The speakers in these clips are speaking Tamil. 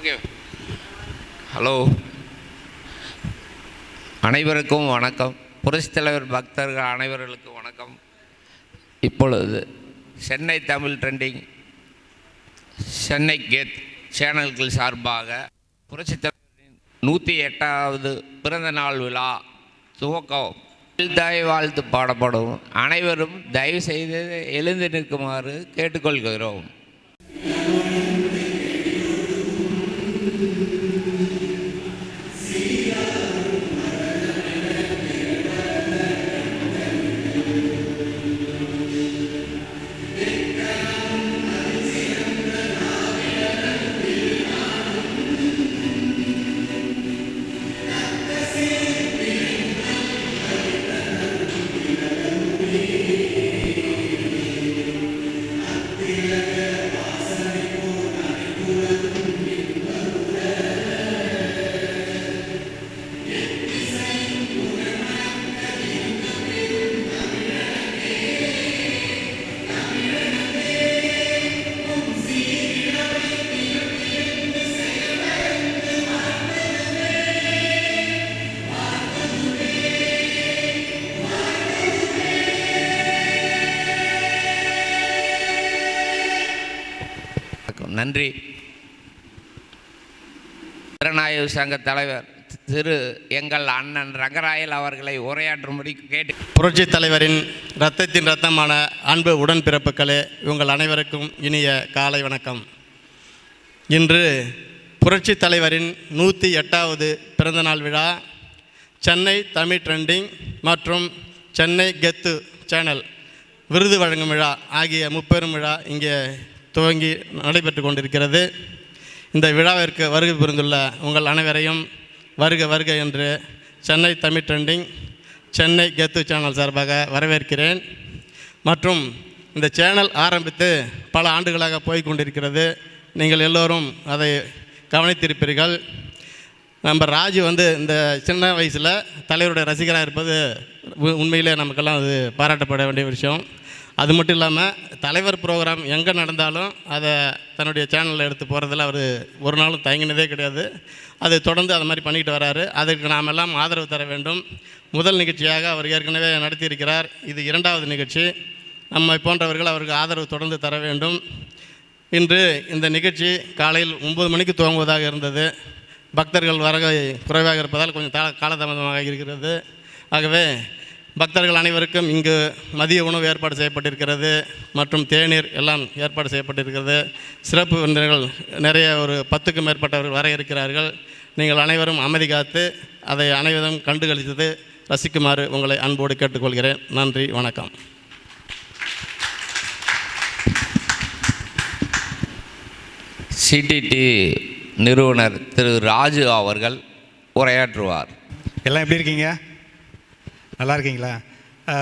ஓகே ஹலோ அனைவருக்கும் வணக்கம். புரட்சித் தலைவர் பக்தர்கள் அனைவர்களுக்கும் வணக்கம். இப்பொழுது சென்னை தமிழ் ட்ரெண்டிங் சென்னை கேத் சேனல்கள் சார்பாக புரட்சித் தலைவரின் நூற்றி எட்டாவது பிறந்த நாள் விழா துவக்கம். தாய் வாழ்த்து பாடப்படும். அனைவரும் தயவு செய்து எழுந்து நிற்குமாறு கேட்டுக்கொள்கிறோம். நன்றி. திறனாய்வு சங்க தலைவர் திரு எங்கள் அண்ணன் ரங்கராயல் அவர்களை உரையாற்றும்படி கேட்டு புரட்சி தலைவரின் இரத்தத்தின் இரத்தமான அன்பு உடன்பிறப்புகளே உங்கள் அனைவருக்கும் இனிய காலை வணக்கம். இன்று புரட்சி தலைவரின் நூற்றி எட்டாவது பிறந்தநாள் விழா சென்னை தமிழ் ட்ரெண்டிங் மற்றும் சென்னை கெத்து சேனல் விருது வழங்கும் விழா ஆகிய முப்பெரும் விழா இங்கே துவங்கி நடைபெற்று கொண்டிருக்கிறது. இந்த விழாவிற்கு வருகை புரிந்துள்ள உங்கள் அனைவரையும் வருக வருக என்று சென்னை தமிழ் ட்ரெண்டிங் சென்னை கெத்து சேனல் சார்பாக வரவேற்கிறேன். மற்றும் இந்த சேனல் ஆரம்பித்து பல ஆண்டுகளாக போய் கொண்டிருக்கிறது. நீங்கள் எல்லோரும் அதை கவனித்திருப்பீர்கள். நம்ம ராஜு வந்து இந்த சின்ன வயசில் தலைவருடைய ரசிகராக இருப்பது உ- உண்மையிலே நமக்கெல்லாம் அது பாராட்டப்பட வேண்டிய விஷயம். அது மட்டும் இல்லாமல் தலைவர் ப்ரோக்ராம் எங்கே நடந்தாலும் அதை தன்னுடைய சேனலில் எடுத்து போகிறதுல அவர் ஒரு நாளும் தயங்கினதே கிடையாது. அது தொடர்ந்து அது மாதிரி பண்ணிக்கிட்டு வராரு. அதற்கு நாம் எல்லாம் ஆதரவு தர வேண்டும். முதல் நிகழ்ச்சியாக அவர் ஏற்கனவே நடத்தியிருக்கிறார் இது இரண்டாவது நிகழ்ச்சி. நம்மை போன்றவர்கள் அவருக்கு ஆதரவு தொடர்ந்து தர வேண்டும். இன்று இந்த நிகழ்ச்சி காலையில் ஒன்பது மணிக்கு துவங்குவதாக இருந்தது. பக்தர்கள் வரகை குறைவாக இருப்பதால் கொஞ்சம் தா காலதாமதமாக இருக்கிறது. ஆகவே பக்தர்கள் அனைவருக்கும் இங்கு மதிய உணவு ஏற்பாடு செய்யப்பட்டிருக்கிறது மற்றும் தேநீர் எல்லாம் ஏற்பாடு செய்யப்பட்டிருக்கிறது. சிறப்பு விருந்தினர்கள் நிறைய ஒரு பத்துக்கும் மேற்பட்டவர்கள் வர இருக்கிறார்கள். நீங்கள் அனைவரும் அமைதி காத்து அதை அனைவரும் கண்டுகளித்தது ரசிக்குமாறு உங்களை அன்போடு கேட்டுக்கொள்கிறேன். நன்றி வணக்கம். சிடிடி நிறுவனர் திரு ராஜு அவர்கள் உரையாற்றுவார். எல்லாம் எப்படி இருக்கீங்க? நல்லா இருக்கீங்களா?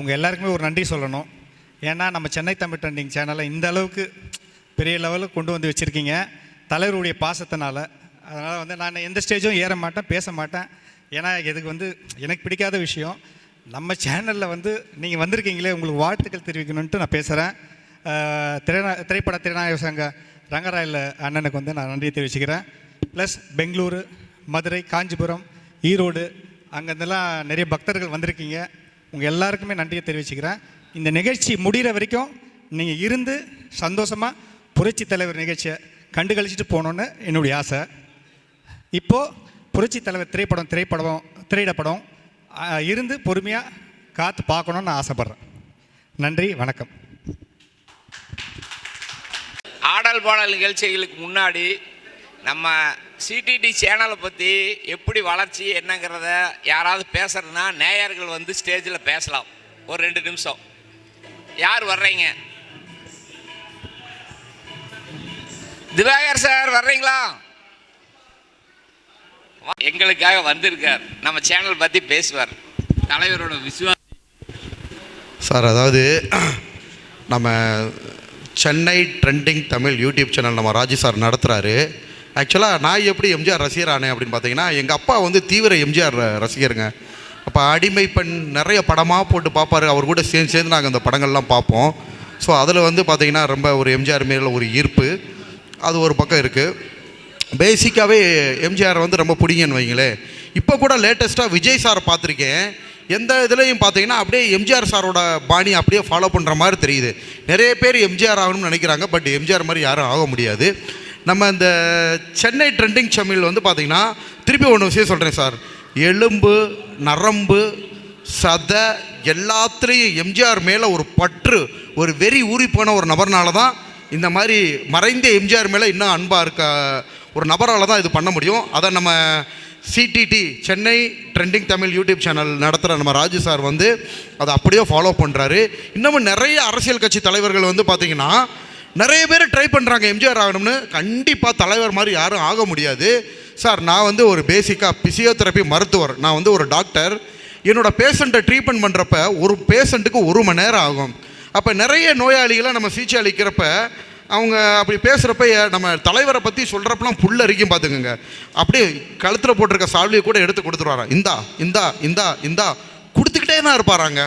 உங்கள் எல்லாருக்குமே ஒரு நன்றி சொல்லணும். ஏன்னா நம்ம சென்னை தமிழ் ட்ரெண்டிங் சேனலை இந்த அளவுக்கு பெரிய லெவலுக்கு கொண்டு வந்து வச்சுருக்கீங்க. தலைவருடைய பாசத்தினால. அதனால் வந்து நான் எந்த ஸ்டேஜும் ஏற மாட்டேன் பேச மாட்டேன். ஏன்னா இதுக்கு வந்து எனக்கு பிடிக்காத விஷயம். நம்ம சேனலில் வந்து நீங்கள் வந்திருக்கீங்களே உங்களுக்கு வாழ்த்துக்கள் தெரிவிக்கணுன்ட்டு நான் பேசுகிறேன் திரைநா திரைப்பட திரைநாயக சங்க ரங்கராயில் அண்ணனுக்கு வந்து நான் நன்றி தெரிவிச்சுக்கிறேன். ப்ளஸ் பெங்களூரு மதுரை காஞ்சிபுரம் ஈரோடு அங்கேருந்தெல்லாம் நிறைய பக்தர்கள் வந்திருக்கீங்க. உங்கள் எல்லாருக்குமே நன்றியை தெரிவிச்சுக்கிறேன். இந்த நிகழ்ச்சி முடிகிற வரைக்கும் நீங்கள் இருந்து சந்தோஷமாக புரட்சி தலைவர் நிகழ்ச்சியை கண்டு கழிச்சிட்டு போகணுன்னு என்னுடைய ஆசை. இப்போது புரட்சி தலைவர் திரைப்படம் திரைப்படம் திரையிடப்படம் இருந்து பொறுமையாக காத்து பார்க்கணுன்னு நான் ஆசைப்பட்றேன். நன்றி வணக்கம். ஆடல் பாடல் நிகழ்ச்சிகளுக்கு முன்னாடி நம்ம சிடிடி சேனலை பற்றி எப்படி வளர்ச்சி என்னங்கிறத யாராவது பேசுகிறதுனா நேயர்கள் வந்து ஸ்டேஜில் பேசலாம். ஒரு ரெண்டு நிமிஷம். யார் வர்றீங்க? திவாகர் சார் வர்றீங்களா? வா- எங்களுக்காக வந்திருக்கார். நம்ம சேனல் பற்றி பேசுவார். தலைவரோட விசுவாசம் சார் அதாவது நம்ம Chennai trending Tamil YouTube channel நம்ம ராஜி சார் நடத்துகிறாரு ஆக்சுவலாக நான் எப்படி எம்ஜிஆர் ரசிகரானேன் அப்படின்னு பார்த்தீங்கன்னா எங்கள் அப்பா வந்து தீவிர எம்ஜிஆர் ரசிகருங்க. அப்போ அடிமை பெண் நிறைய படமாக போட்டு பார்ப்பாரு. அவர் கூட சேர்ந்து சேர்ந்து நாங்கள் அந்த படங்கள்லாம் பார்ப்போம். ஸோ அதில் வந்து பார்த்தீங்கன்னா ரொம்ப ஒரு எம்ஜிஆர் மேல ஒரு ஈர்ப்பு. அது ஒரு பக்கம் இருக்குது பேசிக்காகவே எம்ஜிஆர் வந்து ரொம்ப பிடிங்கன்னு வைங்களேன் இப்போ கூட லேட்டஸ்ட்டாக விஜய் சாரை பார்த்துருக்கேன். எந்த இதுலையும் பார்த்தீங்கன்னா அப்படியே எம்ஜிஆர் சாரோட பாணி அப்படியே ஃபாலோ பண்ணுற மாதிரி தெரியுது. நிறைய பேர் எம்ஜிஆர் ஆகணும்னு நினைக்கிறாங்க. பட் எம்ஜிஆர் மாதிரி யாரும் ஆக முடியாது. நம்ம இந்த சென்னை ட்ரெண்டிங் தமிழ் வந்து பார்த்தீங்கன்னா திருப்பி ஒன்று விஷயம் சொல்கிறேன் சார். எலும்பு நரம்பு சதை எல்லாத்துலேயும் எம்ஜிஆர் மேலே ஒரு பற்று ஒரு வெறி ஊறி போன ஒரு நபர்னால தான் இந்த மாதிரி மறைந்த எம்ஜிஆர் மேலே இன்னும் அன்பாக இருக்க ஒரு நபரால் தான் இது பண்ண முடியும். அதை நம்ம CTT Chennai trending Tamil YouTube channel நடத்துகிற நம்ம ராஜு சார் வந்து அதை அப்படியே ஃபாலோ பண்ணுறாரு இன்னமும் நிறைய அரசியல் கட்சி தலைவர்கள் வந்து பார்த்திங்கன்னா நிறைய பேர் ட்ரை பண்ணுறாங்க எம்ஜிஆர் ஆகணும்னு. கண்டிப்பாக தலைவர் மாதிரி யாரும் ஆக முடியாது. சார் நான் வந்து ஒரு பேசிக்காக பிசியோதெரப்பி மருத்துவர். நான் வந்து ஒரு டாக்டர் என்னோட பேஷண்ட்டை ட்ரீட்மெண்ட் பண்ணுறப்ப ஒரு பேஷண்ட்டுக்கு ஒரு மணி நேரம் ஆகும். அப்போ நிறைய நோயாளிகளை நம்ம சிகிச்சை அளிக்கிறப்ப அவங்க அப்படி பேசுகிறப்ப நம்ம தலைவரை பற்றி சொல்கிறப்பெல்லாம் புல் அரிக்கும் பார்த்துக்குங்க அப்படியே கழுத்தில் போட்டிருக்க சால்வியை கூட எடுத்து கொடுத்துருவாராம் இந்தா இந்தா இந்தா இந்தா. கொடுத்துக்கிட்டே தான் இருப்பாராங்க.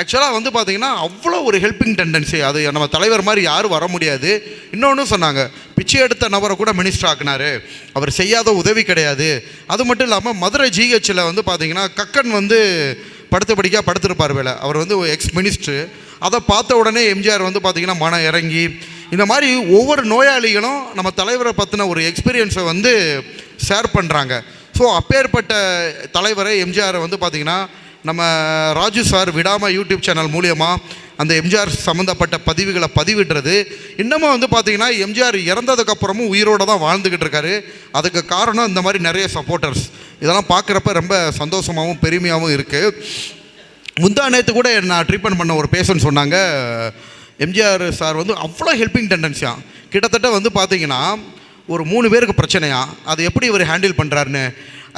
ஆக்சுவலாக வந்து பார்த்தீங்கன்னா அவ்வளோ ஒரு ஹெல்பிங் டெண்டன்சி அது நம்ம தலைவர் மாதிரி யாரும் வர முடியாது. இன்னொன்று சொன்னாங்க பிச்சை எடுத்த நபரை கூட மினிஸ்டர் ஆக்குனாரு. அவர் செய்யாத உதவி கிடையாது. அது மட்டும் இல்லாமல் மதுரை ஜிஹெச்சில் வந்து பார்த்தீங்கன்னா கக்கன் வந்து படுத்து படிக்காக படுத்திருப்பார் வேலை. அவர் வந்து எக்ஸ் மினிஸ்டர் அதை பார்த்த உடனே எம்ஜிஆர் வந்து பார்த்திங்கன்னா மனம் இறங்கி இந்த மாதிரி ஒவ்வொரு நோயாளிகளும் நம்ம தலைவரை பற்றின ஒரு எக்ஸ்பீரியன்ஸை வந்து ஷேர் பண்ணுறாங்க ஸோ அப்பேற்பட்ட தலைவரை எம்ஜிஆரை வந்து பார்த்திங்கன்னா நம்ம ராஜு சார் விடாமல் யூடியூப் சேனல் மூலியமாக அந்த எம்ஜிஆர் சம்மந்தப்பட்ட பதிவுகளை பதிவிடுறது. இன்னமும் வந்து பார்த்திங்கன்னா எம்ஜிஆர் இறந்ததுக்கப்புறமும் உயிரோடு தான் வாழ்ந்துக்கிட்டு இருக்காரு. அதுக்கு காரணம் இந்த மாதிரி நிறைய சப்போர்ட்டர்ஸ் இதெல்லாம் பார்க்குறப்ப ரொம்ப சந்தோஷமாகவும் பெருமையாகவும் இருக்குது முந்தா நேற்று கூட நான் ட்ரீட்மெண்ட் பண்ண ஒரு பேஷண்ட் சொன்னாங்க. எம்ஜிஆர் சார் வந்து அவ்வளோ ஹெல்பிங் டெண்டன்ஸியாக கிட்டத்தட்ட வந்து பார்த்திங்கன்னா ஒரு மூணு பேருக்கு பிரச்சனையா? அது எப்படி இவர் ஹேண்டில் பண்ணுறாருன்னு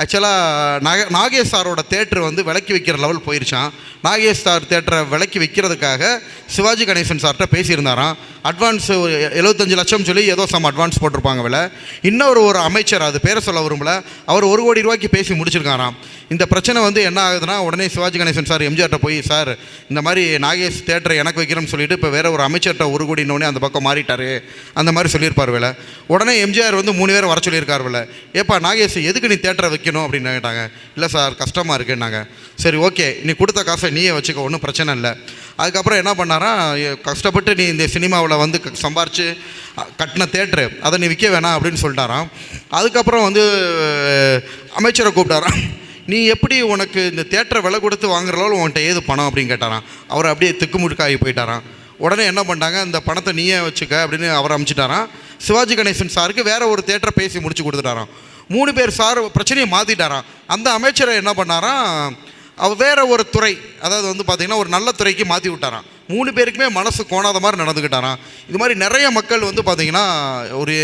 ஆக்சுவலாக நாக நாகேஷ் சாரோட தேட்டர் வந்து விலக்கி வைக்கிற லெவல் போயிருச்சான் நாகேஷ் சார் தேட்டரை விலக்கி வைக்கிறதுக்காக சிவாஜி கணேசன் சார்கிட்ட பேசியிருந்தாராம். அட்வான்ஸ் ஒரு எழுபத்தஞ்சு லட்சம் சொல்லி ஏதோ சம் அட்வான்ஸ் போட்டிருப்பாங்க வில. இன்னொரு ஒரு அமைச்சர் அது பேரை சொல்ல விரும்பல அவர் ஒரு கோடி ரூபாய்க்கு பேசி முடிச்சிருக்காராம். இந்த பிரச்சனை வந்து என்ன ஆகுதுன்னா உடனே சிவாஜி கணேசன் சார் எம்ஜிஆர்ட்ட போய் சார் இந்த மாதிரி நாகேஷ் தேட்டரை எனக்கு வைக்கிறேன்னு சொல்லிட்டு இப்போ வேற ஒரு அமைச்சர்கிட்ட ஒரு கோடி கோடினோடனே அந்த பக்கம் மாறிட்டார் அந்த மாதிரி சொல்லியிருப்பார் வேலை. உடனே எம்ஜிஆர் வந்து மூணு பேர் வர சொல்லியிருக்கார் வேலை. ஏப்பா நாகேஷ் எதுக்கு நீ தேட்டரை வைக்க வைக்கணும் அப்படின்னு கேட்டாங்க. இல்லை சார் கஷ்டமாக இருக்குன்னாங்க. சரி ஓகே. நீ கொடுத்த காசை நீயே வச்சுக்க ஒன்றும் பிரச்சனை இல்லை. அதுக்கப்புறம் என்ன பண்ணாரா கஷ்டப்பட்டு நீ இந்த சினிமாவில் வந்து சம்பாரித்து சம்பாரிச்சு கட்டின தேட்ரு அதை நீ விற்க வேணாம் அப்படின்னு சொல்லிட்டாராம். அதுக்கப்புறம் வந்து அமைச்சரை கூப்பிட்டாராம். நீ எப்படி உனக்கு இந்த தேட்டரை விலை கொடுத்து வாங்குற அளவு உன்கிட்ட ஏது பணம்? அப்படின்னு கேட்டாராம். அவர் அப்படியே திக்குமுடுக்காகி போயிட்டாராம். உடனே என்ன பண்ணிட்டாங்க இந்த பணத்தை நீயே வச்சுக்க அப்படின்னு அவர் அமைச்சிட்டாராம். சிவாஜி கணேசன் சாருக்கு வேறு ஒரு தேட்டரை பேசி முடிச்சு கொடுத்துட்டாராம். மூணு பேர் சார் பிரச்சனையை மாற்றிட்டாராம் அந்த அமைச்சரை என்ன பண்ணாராம்? அவர் வேற ஒரு துறை அதாவது வந்து பார்த்திங்கன்னா ஒரு நல்ல துறைக்கு மாற்றி விட்டாராம். மூணு பேருக்குமே மனசு கோணாத மாதிரி நடந்துக்கிட்டாராம் இது மாதிரி நிறைய மக்கள் வந்து பார்த்திங்கன்னா ஒரு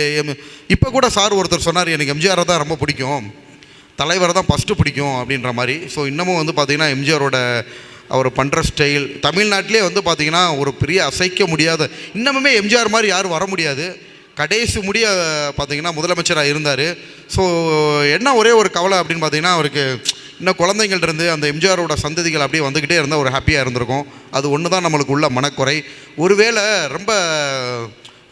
இப்போ கூட சார் ஒருத்தர் சொன்னார் எனக்கு எம்ஜிஆரை தான் ரொம்ப பிடிக்கும். தலைவரை தான் ஃபஸ்ட்டு பிடிக்கும் அப்படின்ற மாதிரி. ஸோ இன்னமும் வந்து பார்த்திங்கன்னா எம்ஜிஆரோட அவர் பண்ணுற ஸ்டைல் தமிழ்நாட்டிலே வந்து பார்த்திங்கன்னா ஒரு பெரிய அசைக்க முடியாத இன்னமுமே எம்ஜிஆர் மாதிரி யாரும் வர முடியாது. கடைசி முடிய பார்த்திங்கன்னா முதலமைச்சராக இருந்தார். ஸோ என்ன ஒரே ஒரு கவலை அப்படின்னு பார்த்தீங்கன்னா அவருக்கு இன்னும் குழந்தைங்கள்டிருந்து அந்த எம்ஜிஆரோட சந்ததிகள் அப்படியே வந்துக்கிட்டே இருந்தால் ஒரு ஹாப்பியாக இருந்திருக்கும். அது ஒன்று தான் நம்மளுக்கு உள்ள மனக்குறை. ஒருவேளை ரொம்ப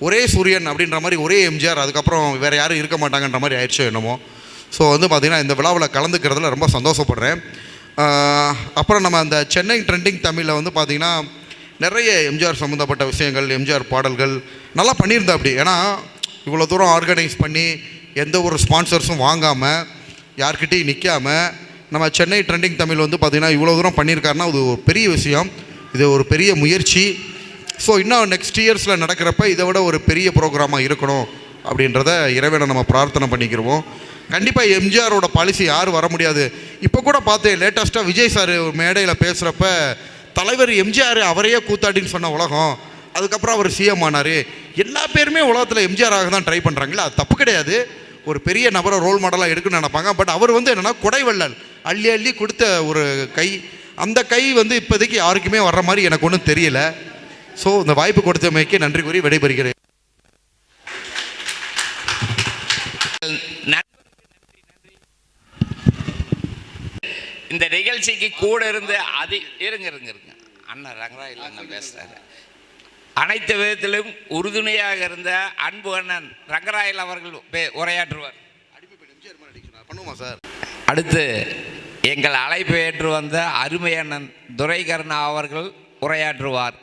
ஒரே சூரியன் அப்படின்ற மாதிரி ஒரே எம்ஜிஆர் அதுக்கப்புறம் வேறு யாரும் இருக்க மாட்டாங்கன்ற மாதிரி ஆயிடுச்சோ என்னமோ. ஸோ வந்து பார்த்திங்கன்னா இந்த விழாவில் கலந்துக்கிறதுல ரொம்ப சந்தோஷப்படுறேன். அப்புறம் நம்ம அந்த சென்னை ட்ரெண்டிங் தமிழில் வந்து பார்த்திங்கன்னா நிறைய எம்ஜிஆர் சம்மந்தப்பட்ட விஷயங்கள் எம்ஜிஆர் பாடல்கள் நல்லா பண்ணியிருந்தா அப்படி. ஏன்னா இவ்வளோ தூரம் ஆர்கனைஸ் பண்ணி எந்த ஒரு ஸ்பான்சர்ஸும் வாங்காமல் யார்கிட்டையும் நிற்காமல் நம்ம சென்னை ட்ரெண்டிங் தமிழ் வந்து பார்த்திங்கன்னா இவ்வளோ தூரம் பண்ணியிருக்காருன்னா அது ஒரு பெரிய விஷயம். இது ஒரு பெரிய முயற்சி. ஸோ இன்னும் நெக்ஸ்ட் இயர்ஸில் நடக்கிறப்ப இதை விட ஒரு பெரிய ப்ரோக்ராமாக இருக்கணும் அப்படின்றத இறைவனை நம்ம பிரார்த்தனை பண்ணிக்கிறோம் கண்டிப்பாக எம்ஜிஆரோட பாலிசி யாரும் வர முடியாது. இப்போ கூட பார்த்தேன் லேட்டஸ்ட்டாக விஜய் சார் மேடையில் பேசுகிறப்ப தலைவர் எம்ஜிஆர் அவரையே கூத்தாடின்னு சொன்ன உலகம் அதுக்கப்புறம் அவர் சிஎம் ஆனார். எல்லா பேருமே உலகத்தில் எம்ஜிஆராக தான் ட்ரை பண்ணுறாங்களா அது தப்பு கிடையாது. ஒரு பெரிய நபரை ரோல் மாடலாக எடுக்கணும்னு நினைப்பாங்க. பட் அவர் வந்து என்னென்னா குடைவள்ளல் அள்ளி அள்ளி கொடுத்த ஒரு கை. அந்த கை வந்து இப்போதைக்கு யாருக்குமே வர்ற மாதிரி எனக்கு ஒன்றும் தெரியல. ஸோ இந்த வாய்ப்பு கொடுத்தமைக்கு நன்றி கூறி விடைபெறுகிறேன் நன்றி, நன்றி. இந்த நிகழ்ச்சிக்கு கூட இருந்து அதி இருங்க இருங்க இருங்க. அண்ணன் ரங்கராயில் அண்ணன் பேசுறாரு. அனைத்து விதத்திலும் உறுதுணையாக இருந்த அன்பு அண்ணன் ரங்கராயல் அவர்கள் பே- உரையாற்றுவார். பண்ணுவோமா சார் அடுத்து எங்கள் அழைப்பு ஏற்று வந்த அருமை அண்ணன் துரைகருணா அவர்கள் உரையாற்றுவார்.